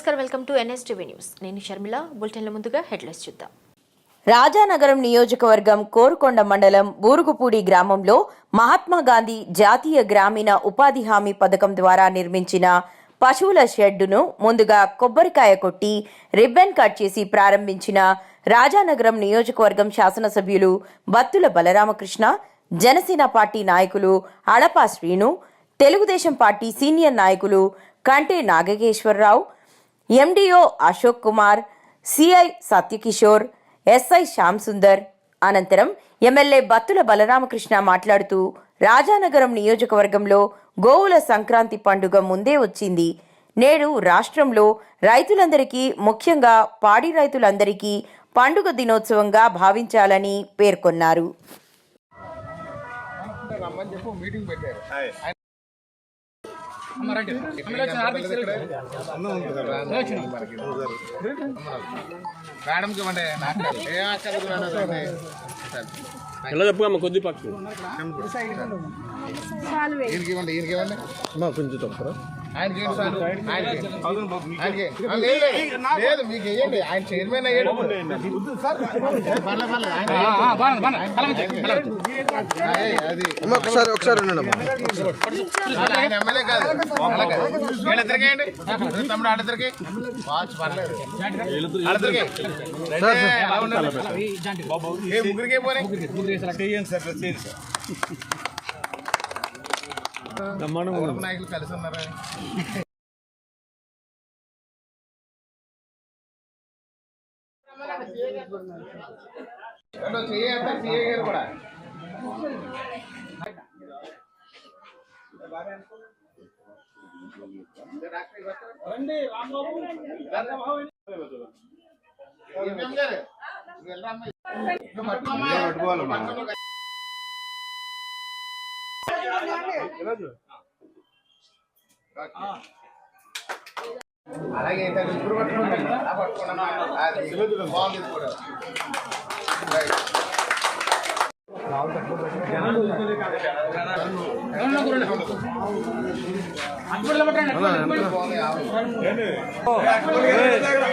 నమస్కారం. Welcome to NSTV news. నేను షర్మిల. బులెటిన్ల ముందుగా హెడ్లైన్స్ చూద్దాం. రాజానగరం నియోజకవర్గం కోరుకొండ మండలం బూరుగుపూడి గ్రామంలో మహాత్మా గాంధీ జాతీయ గ్రామీణ ఉపాధి హామీ పథకం ద్వారా నిర్మించిన పశువుల షెడ్డును ముందుగా కొబ్బరికాయ కొట్టి రిబ్బన్ కట్ చేసి ప్రారంభించిన రాజానగరం నియోజకవర్గం శాసనసభ్యులు బత్తుల బలరామకృష్ణ జనసేన పార్టీ నాయకులు అడపా శ్రీను తెలుగుదేశం పార్టీ సీనియర్ నాయకులు కంటే Nagakeswararao MDO Ashok Kumar CI Satyakishore SI Shyam Sundar అనంతరం ఎమ్మెల్యే బత్తుల బలరామకృష్ణ మాట్లాడుతూ రాజానగరం నియోజకవర్గంలో గోవుల సంక్రాంతి పండుగ ముందే వచ్చింది. నేడు రాష్ట్రంలో రైతులందరికీ ముఖ్యంగా పాడి రైతులందరికీ పండుగ దినోత్సవంగా భావించాలని పేర్కొన్నారు. మేడంకి ఇవ్వండి. ఎలా చెప్పుకోమ్మ కొద్ది ఈయనకి ఇవ్వండి ఈయనకి ఇవ్వండి. కొంచెం తక్కువ ఆయనకి ఇవ్వండి సార్. ఆయనకి ఆయనకి ఆ, లేదు, మీకు ఇవ్వండి ఆయన చైర్మన్ అయ్యాడు. ఆయన- ఒకసారి ఒకసారి ఆయన ఎమ్మెల్యే కాదు. అలాగే వీళ్ళిద్దరికి ఏంటి? తమ్ముడు వాళ్ళిద్దరికి? వాచ్ పర్లేదు. వాళ్ళిద్దరికి? రండి, ఎలా ఉన్నారు? ఏ ముగ్గురికి పోనీ. ఎవరు నాయకులు కలిసి ఉన్నారా ఎవరో చేయండి, CA గారు కూడా ఎంఎం బాగుంది, ఇప్పుడు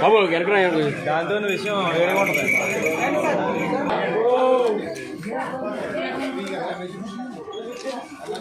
బాబు ఎక్కడ దాంతో విషయం వేరేగా ఉంటుంది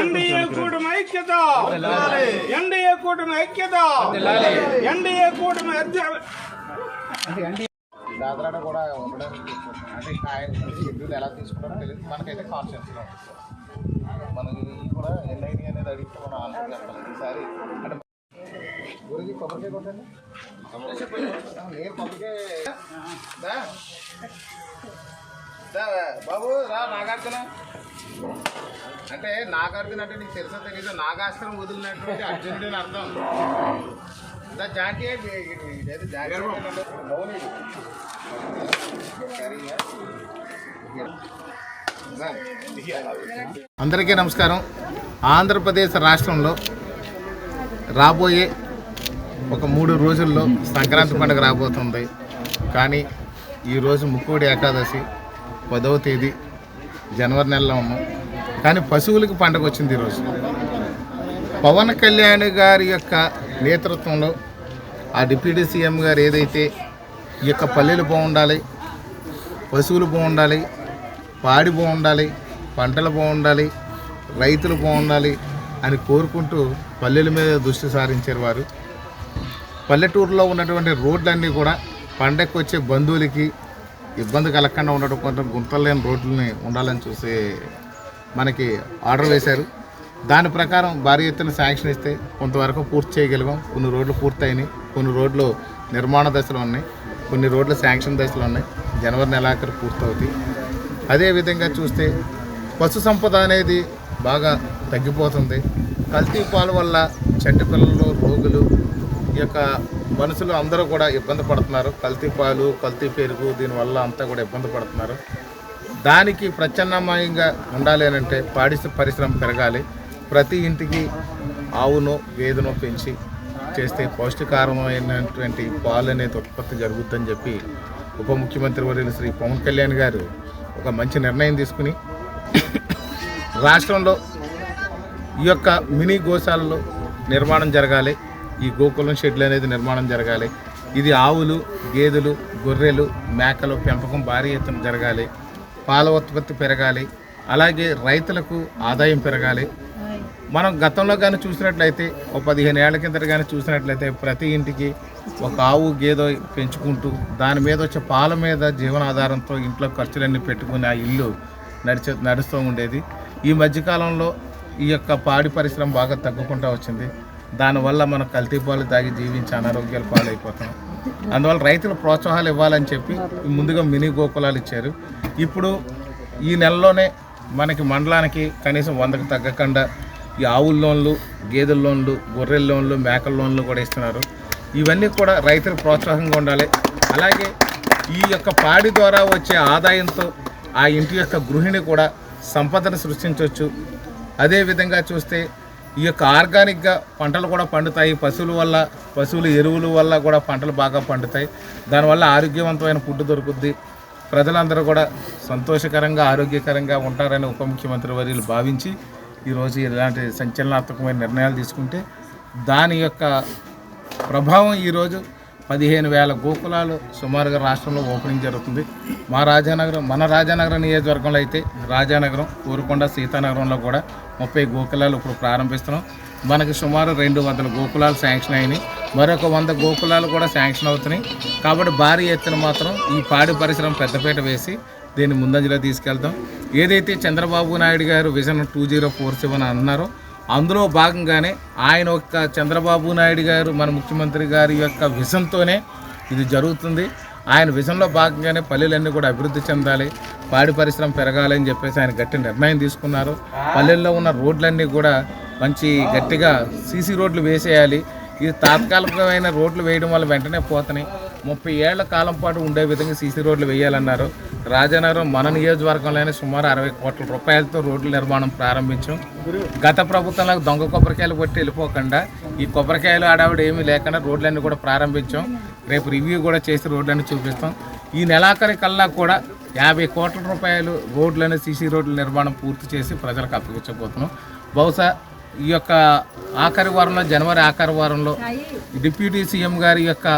ఎన్డీఏ కూటమి ఐక్యత. ఎన్డీఏ కూటమి ఐక్యత. ఎన్డీఏ కూటమి దాదరాడ కూడా ఉండడానికి. అంటే ఆయన షెడ్యూల్ ఎలా తీసుకుంటారో తెలియదు మనకైతే కాన్షియస్లో మనం ఇది కూడా ఎన్ఐడి అనేది అడిగితే మనం ఆన్సర్ చెప్పాలి ఈసారి అంటే గురించి కొబ్బరికాయ కొట్టండి. నేను కొబ్బరికాయ బాబు రా నాగార్జున. అంటే నాగార్జున అంటే నీకు తెలుసో తెలీదు నాగాస్త్రం వదిలినటువంటి అర్జునుడు అని అర్థం. జాంటీ మౌని. అందరికీ నమస్కారం. ఆంధ్రప్రదేశ్ రాష్ట్రంలో రాబోయే ఒక మూడు రోజుల్లో సంక్రాంతి పండుగ రాబోతుంది. కానీ ఈరోజు ముక్కోడి ఏకాదశి. పదవ తేదీ జనవరి నెలలో ఉన్నాం. కానీ పశువులకి పండగ వచ్చింది ఈరోజు పవన్ కళ్యాణ్ గారి యొక్క నేతృత్వంలో ఆ డిప్యూటీ సీఎం గారు ఏదైతే ఈ యొక్క పల్లెలు బాగుండాలి పశువులు బాగుండాలి పాడి బాగుండాలి పంటలు బాగుండాలి రైతులు బాగుండాలి అని కోరుకుంటూ పల్లెల మీద దృష్టి సారించారు వారు. పల్లెటూరులో ఉన్నటువంటి రోడ్లన్నీ కూడా పండగకు వచ్చే బంధువులకి ఇబ్బంది కలగకుండా ఉండడం కొంచెం గుంతలు లేని రోడ్లని ఉండాలని చూసి మనకి ఆర్డర్ వేశారు. దాని ప్రకారం భారీ ఎత్తున శాంక్షన్ ఇస్తే కొంతవరకు పూర్తి చేయగలిగాం. కొన్ని రోడ్లు పూర్తయినాయి. కొన్ని రోడ్లు నిర్మాణ దశలో ఉన్నాయి. కొన్ని రోడ్లు శాంక్షన్ దశలో ఉన్నాయి. జనవరి నెలాఖరు పూర్తవుతాయి. అదేవిధంగా చూస్తే పశు సంపద అనేది బాగా తగ్గిపోతుంది. కల్తీ పాలు వల్ల చెట్టు పిల్లలు రోగులు ఈ యొక్క మనుషులు అందరూ కూడా ఇబ్బంది పడుతున్నారు. కల్తీ పాలు కల్తీ పెరుగు దీనివల్ల అంతా కూడా ఇబ్బంది పడుతున్నారు. దానికి ప్రత్యామ్నాయంగా ఉండాలి అని అంటే పాడి పరిశ్రమ పెరగాలి. ప్రతి ఇంటికి ఆవును గేదెనో పెంచి చేస్తే పౌష్టికారమైనటువంటి పాలు అనేది ఉత్పత్తి జరుగుతుందని చెప్పి ఉప ముఖ్యమంత్రి వర్యులు శ్రీ పవన్ కళ్యాణ్ గారు ఒక మంచి నిర్ణయం తీసుకుని రాష్ట్రంలో ఈ యొక్క మినీ గోశాలలో నిర్మాణం జరగాలి. ఈ గోకులం షెడ్లు అనేది నిర్మాణం జరగాలి. ఇది ఆవులు గేదెలు గొర్రెలు మేకలు పెంపకం భారీ ఎత్తున జరగాలి. పాల ఉత్పత్తి పెరగాలి. అలాగే రైతులకు ఆదాయం పెరగాలి. మనం గతంలో కానీ చూసినట్లయితే ఒక పదిహేను ఏళ్ళ కింద కానీ చూసినట్లయితే ప్రతి ఇంటికి ఒక ఆవు గేదె పెంచుకుంటూ దాని మీద వచ్చే పాల మీద జీవనాధారంతో ఇంట్లో ఖర్చులన్నీ పెట్టుకుని ఆ ఇల్లు నడిచే నడుస్తూ ఉండేది. ఈ మధ్యకాలంలో ఈ యొక్క పాడి పరిశ్రమ బాగా తగ్గుకుంటూ వచ్చింది. దానివల్ల మనం కల్తీ పాలు తాగి జీవించి అనారోగ్యాల పాలైపోతాం. అందువల్ల రైతులు ప్రోత్సాహాలు ఇవ్వాలని చెప్పి ముందుగా మినీ గోకులాలు ఇచ్చారు. ఇప్పుడు ఈ నెలలోనే మనకి మండలానికి కనీసం వందకు తగ్గకుండా ఈ ఆవుల లోన్లు గేదెల లోన్లు గొర్రెల లోన్లు మేకల లోన్లు కూడా ఇస్తున్నారు. ఇవన్నీ కూడా రైతులు ప్రోత్సాహంగా ఉండాలి. అలాగే ఈ యొక్క పాడి ద్వారా వచ్చే ఆదాయంతో ఆ ఇంటి యొక్క గృహిణి కూడా సంపదను సృష్టించవచ్చు. అదేవిధంగా చూస్తే ఈ యొక్క ఆర్గానిక్గా పంటలు కూడా పండుతాయి. పశువుల వల్ల పశువుల ఎరువుల వల్ల కూడా పంటలు బాగా పండుతాయి. దానివల్ల ఆరోగ్యవంతమైన ఫుడ్ దొరుకుద్ది. ప్రజలందరూ కూడా సంతోషకరంగా ఆరోగ్యకరంగా ఉంటారని ఉప ముఖ్యమంత్రి వర్యులు భావించి ఈరోజు ఇలాంటి సంచలనాత్మకమైన నిర్ణయాలు తీసుకుంటే దాని యొక్క ప్రభావం ఈరోజు పదిహేను వేల గోకులాలు సుమారుగా రాష్ట్రంలో ఓపెనింగ్ జరుగుతుంది. మా రాజానగరం మన రాజానగరం నియోజకవర్గంలో అయితే రాజానగరం ఊరుకొండ సీతానగరంలో కూడా ముప్పై గోకులాలు ఇప్పుడు ప్రారంభిస్తున్నాం. మనకి సుమారు రెండు వందల గోకులాలు శాంక్షన్ అయినాయి. మరొక వంద గోకులాలు కూడా శాంక్షన్ అవుతున్నాయి. కాబట్టి భారీ ఎత్తున మాత్రం ఈ పాడి పరిశ్రమ పెద్దపీట వేసి దీన్ని ముందంజలో తీసుకెళ్తాం. ఏదైతే Chandrababu Naidu garu vision two zero four seven అన్నారో అందులో భాగంగానే ఆయన యొక్క చంద్రబాబు నాయుడు గారు మన ముఖ్యమంత్రి గారి యొక్క విజన్తోనే ఇది జరుగుతుంది. ఆయన విజన్లో భాగంగానే పల్లెలన్నీ కూడా అభివృద్ధి చెందాలి పాడి పరిశ్రమ పెరగాలని చెప్పేసి ఆయన గట్టి నిర్ణయం తీసుకున్నారు. పల్లెల్లో ఉన్న రోడ్లన్నీ కూడా మంచి గట్టిగా సీసీ రోడ్లు వేసేయాలి. ఇది తాత్కాలికమైన రోడ్లు వేయడం వల్ల వెంటనే పోతున్నాయి ముప్పై ఏళ్ళ కాలం పాటు ఉండే విధంగా సీసీ రోడ్లు వేయాలన్నారు. రాజనగరం మన నియోజకవర్గంలోనే సుమారు అరవై కోట్ల రూపాయలతో రోడ్ల నిర్మాణం ప్రారంభించాం. గత ప్రభుత్వంలో దొంగ కొబ్బరికాయలు కొట్టి వెళ్ళిపోకుండా ఈ కొబ్బరికాయలు ఆడావిడ ఏమీ లేకుండా రోడ్లన్నీ కూడా ప్రారంభించాం. రేపు రివ్యూ కూడా చేసి రోడ్లన్నీ చూపిస్తాం. ఈ నెలాఖరి కల్లా కూడా యాభై కోట్ల రూపాయలు రోడ్లను సీసీ రోడ్ల నిర్మాణం పూర్తి చేసి ప్రజలకు అప్పగించబోతున్నాం. బహుశా ఈ యొక్క ఆఖరి వారంలో జనవరి ఆఖరి వారంలో డిప్యూటీ సీఎం గారి యొక్క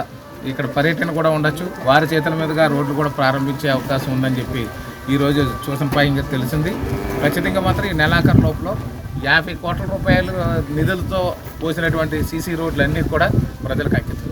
ఇక్కడ పర్యటన కూడా ఉండొచ్చు. వారి చేతుల మీదుగా రోడ్లు కూడా ప్రారంభించే అవకాశం ఉందని చెప్పి ఈరోజు చూసిన పాయంగా తెలిసింది. ఖచ్చితంగా మాత్రం ఈ నెలాఖరు లోపల యాభై కోట్ల రూపాయలు నిధులతో పోసినటువంటి సీసీ రోడ్లన్నీ కూడా ప్రజలకు అంకితం